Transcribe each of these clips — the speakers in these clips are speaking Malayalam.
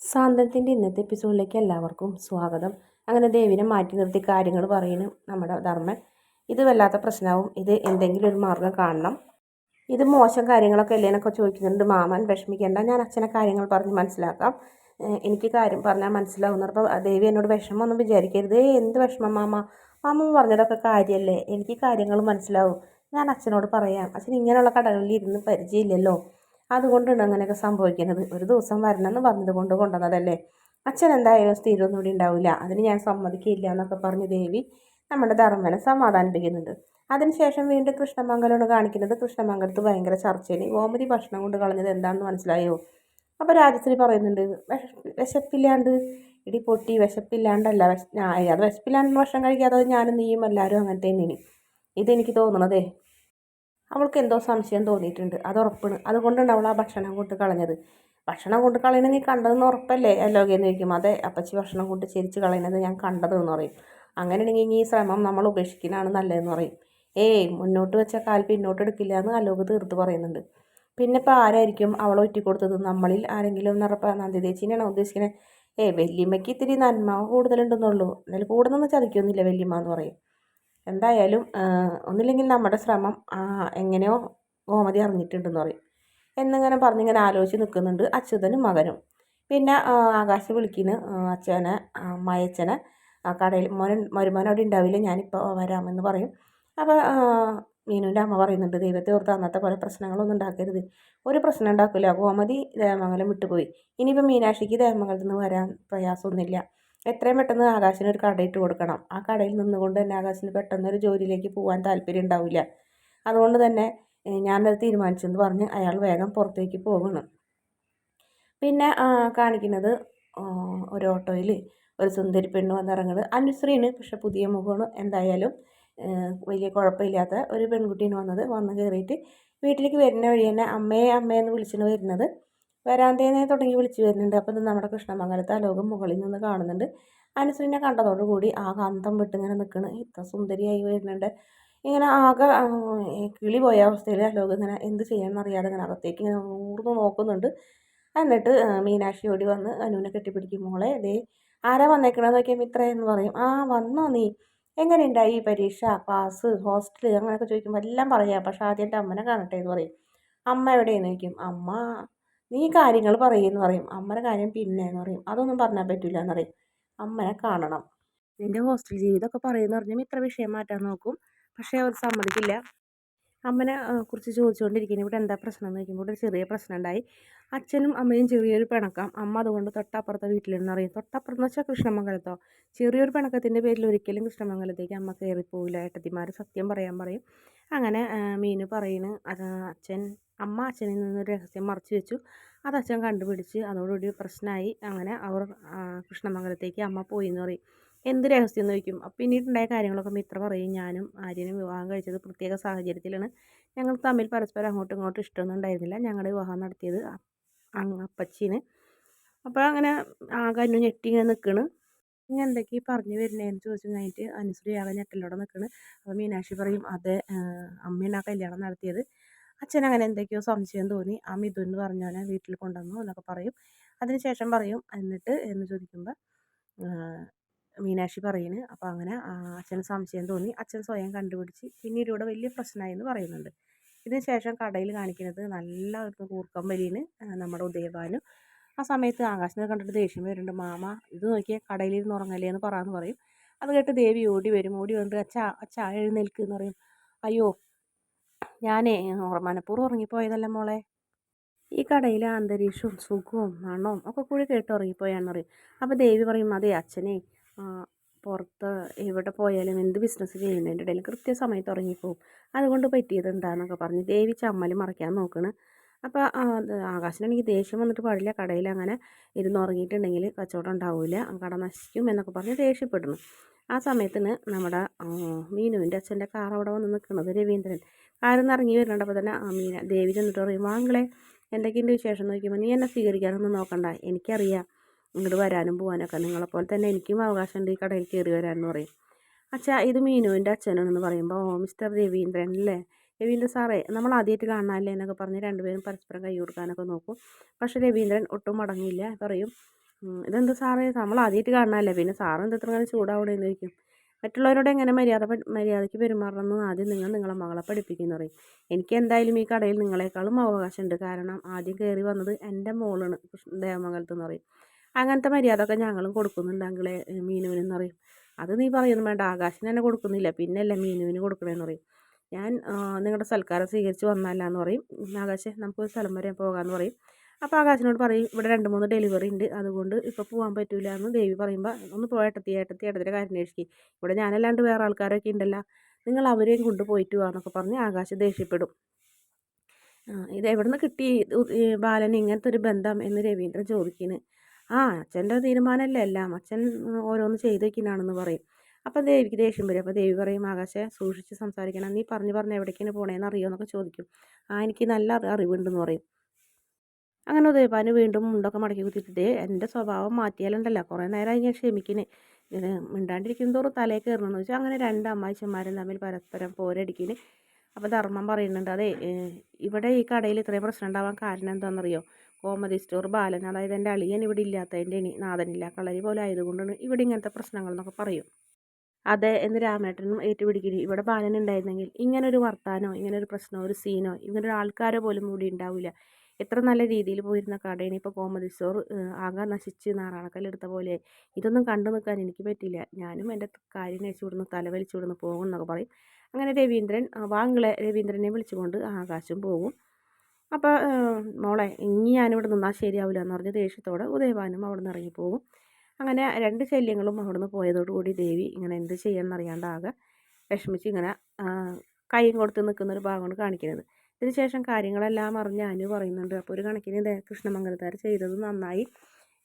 സാന്ത്വനത്തിന്റെ ഇന്നത്തെ എപ്പിസോഡിലേക്ക് എല്ലാവർക്കും സ്വാഗതം. അങ്ങനെ ദേവിനെ മാറ്റി നിർത്തി കാര്യങ്ങൾ പറയുന്നു നമ്മുടെ ധർമ്മൻ. ഇത് വല്ലാത്ത പ്രശ്നമാവും. ഇത് എന്തെങ്കിലും ഒരു മാർഗം കാണണം. ഇത് മോശം കാര്യങ്ങളൊക്കെ അല്ലേ എന്നൊക്കെ ചോദിക്കുന്നുണ്ട്. മാമൻ വിഷമിക്കേണ്ട. ഞാൻ അച്ഛനെ കാര്യങ്ങൾ പറഞ്ഞ് മനസ്സിലാക്കാം. എനിക്ക് കാര്യം പറഞ്ഞാൽ മനസ്സിലാവുന്നപ്പോൾ ദേവി എന്നോട് വിഷമമൊന്നും വിചാരിക്കരുത്. "ഏയ് എന്ത് വിഷമം മാമ? മാമ പറഞ്ഞതൊക്കെ കാര്യമല്ലേ? എനിക്ക് കാര്യങ്ങൾ മനസ്സിലാവും. ഞാൻ അച്ഛനോട് പറയാം. അച്ഛൻ ഇങ്ങനെയുള്ള കടകളിൽ ഇരുന്ന് പരിചയമില്ലല്ലോ. അതുകൊണ്ടാണ് അങ്ങനെയൊക്കെ സംഭവിക്കുന്നത്. ഒരു ദിവസം വരണമെന്ന് പറഞ്ഞത് കൊണ്ട് കൊണ്ടുവന്നതല്ലേ? അച്ഛൻ എന്തായാലും സ്ഥിരമൊന്നും ഇവിടെ ഉണ്ടാവില്ല. അതിന് ഞാൻ സമ്മതിക്കില്ല എന്നൊക്കെ പറഞ്ഞ് ദേവി നമ്മുടെ ധർമ്മനെ സമാധാനിപ്പിക്കുന്നുണ്ട്. അതിനുശേഷം വീണ്ടും കൃഷ്ണമംഗലമാണ് കാണിക്കുന്നത്. കൃഷ്ണമംഗലത്ത് ഭയങ്കര ചർച്ചയിൽ ഗോമതി ഭക്ഷണം കൊണ്ട് കളഞ്ഞത് എന്താണെന്ന് മനസ്സിലായോ? അപ്പോൾ രാജശ്രീ പറയുന്നുണ്ട് വിശപ്പ് വിശപ്പില്ലാണ്ട് ഇടി പൊട്ടി വിശപ്പില്ലാണ്ടല്ല വിശ അത് വിശപ്പില്ലാണ്ട് ഭക്ഷണം കഴിക്കാതെ ഞാനും നീയും എല്ലാവരും അങ്ങനെ തന്നെയാണ്. ഇതെനിക്ക് തോന്നണതേ. അവൾക്ക് എന്തോ സംശയം തോന്നിയിട്ടുണ്ട്. അത് ഉറപ്പാണ്. അതുകൊണ്ടാണ് അവൾ ആ ഭക്ഷണം കൊണ്ട് കളഞ്ഞത്. ഭക്ഷണം കൊണ്ട് കളയണത് നീ കണ്ടതെന്ന് ഉറപ്പല്ലേ? അല്ലോകയെന്ന് ചോദിക്കും അതെ അപ്പച്ചി ഭക്ഷണം കൊണ്ട് ചിരിച്ച് കളയണത് ഞാൻ കണ്ടതെന്ന് പറയും. അങ്ങനെയാണെങ്കിൽ ഈ ശ്രമം നമ്മൾ ഉപേക്ഷിക്കുന്നതാണ് നല്ലതെന്ന് പറയും. ഏയ് മുന്നോട്ട് വെച്ച കാൽ പിന്നോട്ട് എടുക്കില്ല എന്ന് അലോക് തീർത്ത് പറയുന്നുണ്ട്. പിന്നെ ഇപ്പോൾ ആരായിരിക്കും അവളെ ഒറ്റിക്കൊടുത്തത് നമ്മളിൽ ആരെങ്കിലും നിറപ്പ നന്ദി ദേശീനാണോ ഉദ്ദേശിക്കുന്നത് ഏയ് വല്യമ്മയ്ക്ക് ഇത്തിരി നന്മ കൂടുതലുണ്ടെന്നുള്ളൂ. എന്നാലും കൂടുതലൊന്നും ചതിക്കൊന്നുമില്ല വല്യമ്മ എന്ന് പറയും. എന്തായാലും ഒന്നില്ലെങ്കിൽ നമ്മുടെ ശ്രമം എങ്ങനെയോ ഗോമതി അറിഞ്ഞിട്ടുണ്ടെന്ന് പറയും. എന്നിങ്ങനെ പറഞ്ഞിങ്ങനെ ആലോചിച്ച് നിൽക്കുന്നുണ്ട് അച്യുതനും മകനും. പിന്നെ ആകാശ് വിളിക്കുന്നു. അച്ഛനെ മയച്ചനെ കടയിൽ മോൻ മരുമോൻ അവിടെ ഉണ്ടാവില്ല ഞാനിപ്പോൾ വരാമെന്ന് പറയും. അപ്പോൾ മീനുവിന്റെ അമ്മ പറയുന്നുണ്ട് ദൈവത്തെ ഓർത്ത് അന്നത്തെ പോലെ പ്രശ്നങ്ങളൊന്നും ഉണ്ടാക്കരുത്. ഒരു പ്രശ്നം ഉണ്ടാക്കില്ല ഗോമതി ദേവമംഗലം വിട്ടുപോയി. ഇനിയിപ്പോൾ മീനാക്ഷിക്ക് ദേവമംഗലത്ത് നിന്ന് വരാൻ പ്രയാസമൊന്നുമില്ല. എത്രയും പെട്ടെന്ന് ആകാശിന് ഒരു കടയിട്ട് കൊടുക്കണം. ആ കടയിൽ നിന്നുകൊണ്ട് തന്നെ ആകാശിന് പെട്ടെന്ന് ഒരു ജോലിയിലേക്ക് പോകാൻ താല്പര്യം ഉണ്ടാവില്ല. അതുകൊണ്ട് തന്നെ ഞാനത് തീരുമാനിച്ചെന്ന് പറഞ്ഞ് അയാൾ വേഗം പുറത്തേക്ക് പോകണം പിന്നെ കാണിക്കുന്നത് ഒരു ഓട്ടോയിൽ ഒരു സുന്ദരി പെണ്ണ് വന്നിറങ്ങുന്നത്. അനുശ്രീന് പക്ഷെ പുതിയ മുഖമാണ്. എന്തായാലും വലിയ കുഴപ്പമില്ലാത്ത ഒരു പെൺകുട്ടിയാണ് വന്നത്. വന്ന് കയറിയിട്ട് വീട്ടിലേക്ക് വരുന്ന വഴി തന്നെ അമ്മയെ അമ്മയെന്ന് വിളിച്ചിട്ട് വരുന്നത്. വരാന്തേനെ തുടങ്ങി വിളിച്ചു വരുന്നുണ്ട്. അപ്പോൾ ഇത് നമ്മുടെ കൃഷ്ണമംഗലത്തെ ലോകം മുകളിൽ നിന്ന് കാണുന്നുണ്ട്. അനുസരിനെ കണ്ടതോടുകൂടി ആകെ അന്തം വിട്ട് ഇങ്ങനെ നിൽക്കണ് ഇത്ര സുന്ദരിയായി വരുന്നുണ്ട്. ഇങ്ങനെ ആകെ കിളി പോയ അവസ്ഥയിൽ ലോകം ഇങ്ങനെ എന്ത് ചെയ്യണമെന്ന് അറിയാതെ ഇങ്ങനെ അകത്തേക്ക് ഇങ്ങനെ ഊർന്ന് നോക്കുന്നുണ്ട്. എന്നിട്ട് മീനാക്ഷി ഓടി വന്ന് അനുവിനെ കെട്ടിപ്പിടിക്കും. മോളെ ദേ ആരാ വന്നേക്കണമെന്ന് നോക്കിയാൽ മിത്ര എന്ന് പറയും. ആ വന്നോ നീ? എങ്ങനെയുണ്ടായി പരീക്ഷ? ക്ലാസ്? ഹോസ്റ്റൽ അങ്ങനെയൊക്കെ ചോദിക്കുമ്പോൾ എല്ലാം പറയാം. പക്ഷെ എന്റെ അമ്മനെ കാണട്ടെ എന്ന് പറയും. അമ്മ എവിടെയെന്ന് ചോദിക്കും. അമ്മ നീ കാര്യങ്ങൾ പറയുമെന്ന് പറയും. അമ്മയുടെ കാര്യം പിന്നെ എന്ന് പറയും. അതൊന്നും പറഞ്ഞാൽ പറ്റില്ല എന്ന് പറയും. അമ്മനെ കാണണം. നിന്റെ ഹോസ്റ്റൽ ജീവിതമൊക്കെ പറയുമെന്ന് പറഞ്ഞാൽ ഇത്ര വിഷയം മാറ്റാൻ നോക്കും. പക്ഷേ അവർ സമ്മതിക്കില്ല. അമ്മനെ കുറിച്ച് ചോദിച്ചുകൊണ്ടിരിക്കുന്നു ഇവിടെ എന്താ പ്രശ്നം എന്ന് ചോദിക്കുമ്പോൾ ഇവിടെ ചെറിയ പ്രശ്നം ഉണ്ടായി. അച്ഛനും അമ്മയും ചെറിയൊരു പിണക്കം. അമ്മ അതുകൊണ്ട് തൊട്ടപ്പുറത്തെ വീട്ടിലെന്ന് അറിയും തൊട്ടപ്പുറത്ത് വെച്ചാൽ കൃഷ്ണമംഗലത്തോ? ചെറിയൊരു പിണക്കത്തിന്റെ പേരിൽ ഒരിക്കലും കൃഷ്ണമംഗലത്തേക്ക് അമ്മ കയറിപ്പോവില്ല. ഏട്ടത്തിമാർ സത്യം പറയാൻ പറയും. അങ്ങനെ മീനു പറയുന്നു അച്ഛൻ അമ്മ അച്ഛനിൽ നിന്നൊരു രഹസ്യം മറച്ചു വെച്ചു. അത് അച്ഛൻ കണ്ടുപിടിച്ച് അതോടുകൂടി പ്രശ്നമായി അങ്ങനെ അവർ കൃഷ്ണമംഗലത്തേക്ക് അമ്മ പോയി എന്ന് പറയും. എന്ത് രഹസ്യം എന്ന് ചോദിക്കും. അപ്പം പിന്നീടുണ്ടായ കാര്യങ്ങളൊക്കെ മിത്ര പറയും. ഞാനും ആര്യനും വിവാഹം കഴിച്ചത് പ്രത്യേക സാഹചര്യത്തിലാണ്. ഞങ്ങൾ തമ്മിൽ പരസ്പരം അങ്ങോട്ടും ഇങ്ങോട്ടും ഇഷ്ടമൊന്നും ഉണ്ടായിരുന്നില്ല. ഞങ്ങളുടെ വിവാഹം നടത്തിയത് അപ്പച്ചീന്. അപ്പോൾ അങ്ങനെ ആകെ അന്നു ഞെട്ടി ഇങ്ങനെ നിൽക്കണ്. ഇങ്ങനെ എന്തൊക്കെ ഈ പറഞ്ഞു വരുന്നതെന്ന് ചോദിച്ചു കഴിഞ്ഞിട്ട് അനുശ്രീ ആകെ ഞെട്ടലോടെ നിൽക്കണ്. അപ്പോൾ മീനാക്ഷി പറയും അതെ അമ്മയാണ് ആ കല്യാണം നടത്തിയത്. അച്ഛൻ അങ്ങനെ എന്തൊക്കെയോ സംശയം തോന്നി. ആ മിഥുൻ എന്ന് പറഞ്ഞവനെ വീട്ടിൽ കൊണ്ടുവന്നു എന്നൊക്കെ പറയും. അതിനുശേഷം പറയും എന്നിട്ട് എന്ന് ചോദിക്കുമ്പോൾ മീനാക്ഷി പറയുന്നു അപ്പോൾ അങ്ങനെ അച്ഛന് സംശയം തോന്നി. അച്ഛൻ സ്വയം കണ്ടുപിടിച്ച് പിന്നീട് ഇവിടെ വലിയ പ്രശ്നമായി എന്ന് പറയുന്നുണ്ട്. ഇതിന് ശേഷം കടയിൽ കാണിക്കുന്നത് നല്ല ഒരു കൂർക്കം വലിന് നമ്മുടെ ഉദയഭാനു. ആ സമയത്ത് ആകാശിനെ കണ്ടിട്ട് ദേഷ്യം വരുന്നുണ്ട്. മാമ ഇത് നോക്കിയാൽ കടയിലിരുന്ന് ഉറങ്ങല്ലേ എന്ന് പറയാമെന്ന് പറയും. അത് കേട്ട് ദേവി ഓടി വരും. ഓടി വന്നിട്ട് അച്ഛാ അച്ഛാ എഴുന്നേൽക്ക് എന്ന് പറയും. അയ്യോ ഞാനേ മനഃപൂർവം ഉറങ്ങിപ്പോയതല്ല മോളെ? ഈ കടയിലെ അന്തരീക്ഷവും സുഖവും മണവും ഒക്കെ കൂടി കേട്ട് ഉറങ്ങിപ്പോയാന്ന് പറയും. അപ്പോൾ ദേവി പറയും അതെ അച്ഛനെ പുറത്ത് എവിടെ പോയാലും എന്ത് ബിസിനസ് ചെയ്യുന്നതിന്റെ ഇടയിൽ കൃത്യസമയത്ത് ഉറങ്ങിപ്പോവും. അതുകൊണ്ട് പറ്റിയത് എന്താണെന്നൊക്കെ പറഞ്ഞ് ദേവി ചമ്മൽ മറയ്ക്കാൻ നോക്കണ്. അപ്പോൾ ആകാശനാണെങ്കിൽ ദേഷ്യം വന്നിട്ട് പാടില്ല. കടയിൽ അങ്ങനെ ഇരുന്ന് ഉറങ്ങിയിട്ടുണ്ടെങ്കിൽ കച്ചവടം ഉണ്ടാവില്ല കട നശിക്കും എന്നൊക്കെ പറഞ്ഞ് ദേഷ്യപ്പെടുന്നു. ആ സമയത്തിന് നമ്മുടെ മീനുവിന്റെ അച്ഛന്റെ കാർ അവിടെ വന്ന് നിൽക്കുന്നത് രവീന്ദ്രൻ. കാറിൽ നിന്ന് ഇറങ്ങി വരുന്നുണ്ട് അപ്പോൾ തന്നെ ആ മീന ദേവി ചെന്നിട്ട് പറയും വാങ്ങളെ എന്തൊക്കെയുണ്ട് വിശേഷം? നോക്കിയപ്പോൾ നീ എന്നെ സ്വീകരിക്കാനൊന്നും നോക്കണ്ട. എനിക്കറിയാം. ഇങ്ങോട്ട് വരാനും പോകാനൊക്കെ നിങ്ങളെപ്പോലെ തന്നെ എനിക്കും അവകാശമുണ്ട് ഈ കടയിൽ കയറി വരാമെന്ന് പറയും. അച്ഛാ ഇത് മീനുവിന്റെ അച്ഛനാണെന്ന് പറയുമ്പോൾ ഓ മിസ്റ്റർ രവീന്ദ്രൻ അല്ലേ രവീന്ദ്രൻ സാറേ നമ്മൾ ആദ്യമായിട്ട് കാണാനല്ലേ എന്നൊക്കെ പറഞ്ഞ് രണ്ടുപേരും പരസ്പരം കൈ കൊടുക്കാനൊക്കെ നോക്കും. പക്ഷേ രവീന്ദ്രൻ ഒട്ടും മടങ്ങിയില്ല. പറയും ഇതെന്ത് സാറേ? നമ്മൾ ആദ്യമായിട്ട് കാണാനല്ലേ പിന്നെ സാറ് എന്ത് ഇത്ര ചൂടാവണേ എന്ന് ചോദിക്കും. മറ്റുള്ളവരോട് എങ്ങനെ മര്യാദ മര്യാദയ്ക്ക് പെരുമാറണമെന്ന് ആദ്യം നിങ്ങൾ നിങ്ങളെ മകളെ പഠിപ്പിക്കുന്നു പറയും. എനിക്ക് എന്തായാലും ഈ കടയിൽ നിങ്ങളെക്കാളും അവകാശമുണ്ട്. കാരണം ആദ്യം കയറി വന്നത് എന്റെ മോളാണ് ദേവമംഗലത്ത് എന്ന് പറയും. അങ്ങനത്തെ മര്യാദ ഒക്കെ ഞങ്ങളും കൊടുക്കുന്നുണ്ട് അങ്കിളെ മീനുവിനെന്ന് പറയും. അത് നീ പറയുന്നു വേണ്ട. ആകാശിന് തന്നെ കൊടുക്കുന്നില്ല. പിന്നല്ലേ മീനുവിന് കൊടുക്കണേന്ന് പറയും. ഞാൻ നിങ്ങളുടെ സൽക്കാരം സ്വീകരിച്ച് വന്നല്ല എന്ന് പറയും. "ഉം, ആകാശേ നമുക്കൊരു സ്ഥലം വരെ പോകാമെന്ന് പറയും. അപ്പോൾ ആകാശിനോട് പറയും ഇവിടെ രണ്ട് മൂന്ന് ഡെലിവറി ഉണ്ട്. അതുകൊണ്ട് ഇപ്പോൾ പോകാൻ പറ്റില്ല എന്ന് ദേവി പറയുമ്പോൾ ഒന്ന് പോയേട്ടത്തി ഏട്ടത്തി ഏട്ടത്തിന്റെ കാര്യം അന്വേഷിക്കും. ഇവിടെ ഞാനല്ലാണ്ട് വേറെ ആൾക്കാരൊക്കെ ഉണ്ടല്ലോ നിങ്ങൾ അവരെയും കൊണ്ട് പോയിട്ട് വാന്നൊക്കെ പറഞ്ഞ് ആകാശ് ദേഷ്യപ്പെടും. ഇത് എവിടെ നിന്ന് കിട്ടി ബാലൻ ഇങ്ങനത്തെ ഒരു ബന്ധം എന്ന് രവീന്ദ്രൻ ചോദിക്കുന്നു ആ അച്ഛന്റെ തീരുമാനമല്ലേ എല്ലാം. അച്ഛൻ ഓരോന്ന് ചെയ്ത് വെക്കുന്നതാണെന്ന് പറയും. അപ്പം ദേവിക്ക് ദേഷ്യം വരും. അപ്പോൾ ദേവി പറയും ആകാശെ സൂക്ഷിച്ച് സംസാരിക്കണം. നീ പറഞ്ഞു പറഞ്ഞ് എവിടേക്കാണ് പോണേന്ന് അറിയോ എന്നൊക്കെ ചോദിക്കും. ആ എനിക്ക് നല്ല അറി- അറിവുണ്ടെന്ന് പറയും. അങ്ങനെ ഉദയഭാനു വീണ്ടും മുണ്ടൊക്കെ മടക്കി കുത്തിയിട്ട് എന്റെ സ്വഭാവം മാറ്റിയാലുണ്ടല്ലോ. കുറേ നേരമായി ഞാൻ ക്ഷമിക്കണേ. ഇങ്ങനെ മിണ്ടാണ്ടിരിക്കും തലേ കയറണമെന്ന് വെച്ചാൽ അങ്ങനെ രണ്ട് അമ്മായിച്ചന്മാരും തമ്മിൽ പരസ്പരം പോരടിക്കുന്നു അപ്പോൾ ധർമ്മം പറയുന്നുണ്ട് അതെ ഇവിടെ ഈ കടയിൽ ഇത്രയും പ്രശ്നം ഉണ്ടാവാൻ കാരണം എന്താണെന്നറിയോ? കോമതി സ്റ്റോർ ബാലൻ അതായത് എന്റെ അളിയൻ ഇവിടെ ഇല്ലാത്തതിന്റെ ഇനി നാഥനില്ല കളരി പോലെ ആയതുകൊണ്ടാണ് ഇവിടെ ഇങ്ങനത്തെ പ്രശ്നങ്ങൾ എന്നൊക്കെ പറയും. അതെ എന്ന് രാമേട്ടനും ഏറ്റുപിടിക്കുന്നു. ഇവിടെ ബാലൻ ഉണ്ടായിരുന്നെങ്കിൽ ഇങ്ങനൊരു വർത്താനോ ഇങ്ങനൊരു പ്രശ്നമോ ഒരു സീനോ ഇങ്ങനൊരു ആൾക്കാരോ പോലും കൂടി ഉണ്ടാവില്ല. എത്ര നല്ല രീതിയിൽ പോയിരുന്ന കടയാണ് ഇപ്പോൾ കോമഡി സ്റ്റോർ ആകെ നശിച്ച് നാറാണക്കല്ലെടുത്ത പോലെ. ഇതൊന്നും കണ്ടു നിൽക്കാൻ എനിക്ക് പറ്റില്ല. ഞാനും എന്റെ കാര്യം അയച്ചു വിടുന്നു തല വലിച്ചു വിടുന്നു പോകും എന്നൊക്കെ പറയും. അങ്ങനെ രവീന്ദ്രൻ വാങ്ങളെ രവീന്ദ്രനെ വിളിച്ചുകൊണ്ട് ആകാശം പോകും. അപ്പോൾ മോളെ ഇനി ഞാനിവിടെ നിന്നാൽ ശരിയാവില്ല എന്ന് പറഞ്ഞ് ദേഷ്യത്തോടെ ഉദയവാനും അവിടെ നിന്ന് ഇറങ്ങിപ്പോകും അങ്ങനെ രണ്ട് ശല്യങ്ങളും അവിടുന്ന് പോയതോടുകൂടി ദേവി ഇങ്ങനെ എന്ത് ആകെ വിഷമിച്ച് ഇങ്ങനെ കൈയും കൊടുത്ത് നിൽക്കുന്ന ഒരു ഭാഗമാണ് കാണിക്കുന്നത്. ഇതിനുശേഷം കാര്യങ്ങളെല്ലാം അറിഞ്ഞ് അനു പറയുന്നുണ്ട് അപ്പോൾ ഒരു കണക്കിന് കൃഷ്ണമംഗലത്താർ ചെയ്തത് നന്നായി.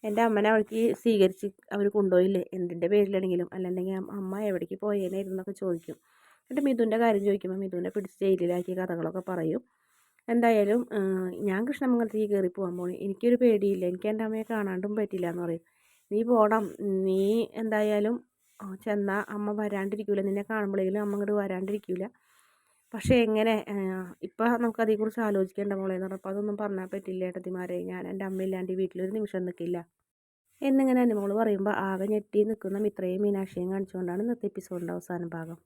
എന്റെ അമ്മനെ അവൾക്ക് സ്വീകരിച്ച് അവർ കൊണ്ടുപോയില്ലേ? എന്തിന്റെ പേരിലാണെങ്കിലും അല്ലെങ്കിൽ അമ്മ എവിടേക്ക് പോയേനായിരുന്നു എന്നൊക്കെ ചോദിക്കും. എന്നിട്ട് മിഥുന്റെ കാര്യം ചോദിക്കുമ്പോൾ മിഥുനെ പിടിച്ച് ജയിലിലാക്കിയ കഥകളൊക്കെ പറയും. എന്തായാലും ഞാൻ കൃഷ്ണമംഗലത്തേക്ക് കയറി പോകാൻ പോണേ. എനിക്കൊരു പേടിയില്ല. എനിക്ക് എന്റെ അമ്മയെ കാണാണ്ടും പറ്റില്ല എന്ന് പറയും. നീ പോണം. നീ എന്തായാലും ചെന്നാൽ അമ്മ വരാണ്ടിരിക്കൂല. നിന്നെ കാണുമ്പോഴേലും അമ്മ ഇങ്ങോട്ട് വരാണ്ടിരിക്കൂല. പക്ഷേ എങ്ങനെ ഇപ്പം നമുക്ക് അതേക്കുറിച്ച് ആലോചിക്കേണ്ട മോളെ എന്ന് പറഞ്ഞപ്പോൾ അതൊന്നും പറഞ്ഞാൽ പറ്റില്ല ഏട്ടത്തിമാരെ. ഞാൻ എന്റെ അമ്മയില്ലാണ്ട് വീട്ടിലൊരു നിമിഷം നിൽക്കില്ല എന്നിങ്ങനെ അനുമോൾ പറയുമ്പോൾ ആകെ ഞെട്ടി നിൽക്കുന്ന മിത്രയും മീനാക്ഷിയും കാണിച്ചുകൊണ്ടാണ് ഇന്നത്തെ എപ്പിസോഡിന്റെ അവസാന ഭാഗം.